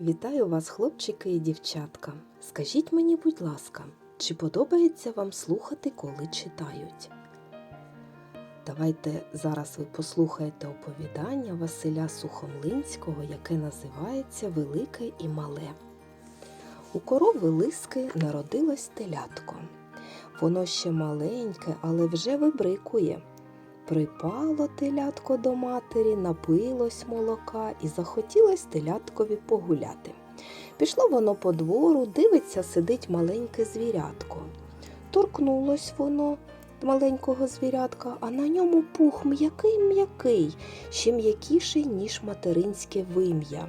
Вітаю вас, хлопчики і дівчатка. Скажіть мені, будь ласка, чи подобається вам слухати, коли читають? Давайте зараз ви послухаєте оповідання Василя Сухомлинського, яке називається Велике і мале. У корови лиски народилось телятко. Воно ще маленьке, але вже вибрикує. Припало телятко до матері, напилось молока і захотілось теляткові погуляти. Пішло воно по двору, дивиться, сидить маленьке звірятко. Торкнулось воно маленького звірятка, а на ньому пух м'який-м'який, ще м'якіший, ніж материнське вим'я.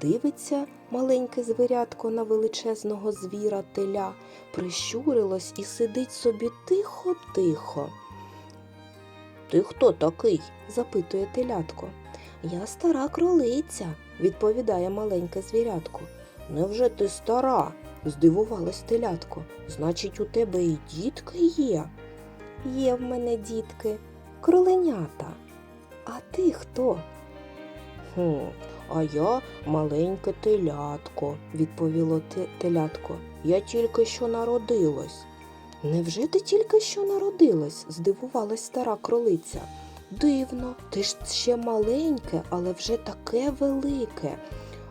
Дивиться маленьке звірятко на величезного звіра теля, прищурилось і сидить собі тихо-тихо. Ти хто такий? запитує телятко. Я стара кролиця, відповідає маленьке звірятко. Невже ти стара? здивувалось телятко. Значить, у тебе і дітки є? Є в мене дітки, кроленята. А ти хто? Хм, а я маленьке телятко, відповіло те- телятко. Я тільки що народилось. Невже ти тільки що народилась? здивувалась стара кролиця. Дивно, ти ж ще маленьке, але вже таке велике.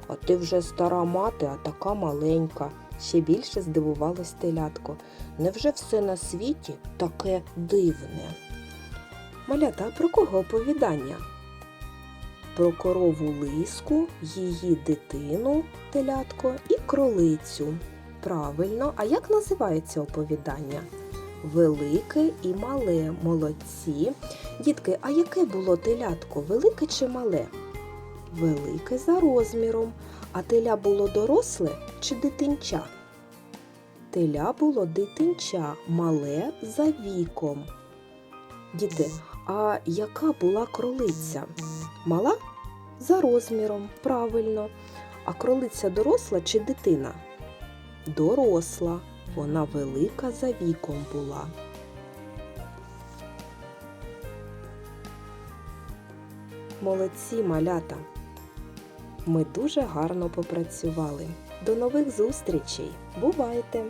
А ти вже стара мати, а така маленька. Ще більше здивувалась телятко. Невже все на світі таке дивне? Малята, про кого оповідання? Про корову лиску, її дитину, телятко і кролицю. Правильно, а як називається оповідання? Велике і мале, молодці. Дітки, а яке було телятко, велике чи мале? Велике за розміром. А теля було доросле чи дитинча? Теля було дитинча, мале за віком. Діти, а яка була кролиця? Мала? За розміром, правильно. А кролиця доросла чи дитина? Доросла. Вона велика за віком була. Молодці малята. Ми дуже гарно попрацювали. До нових зустрічей. Бувайте!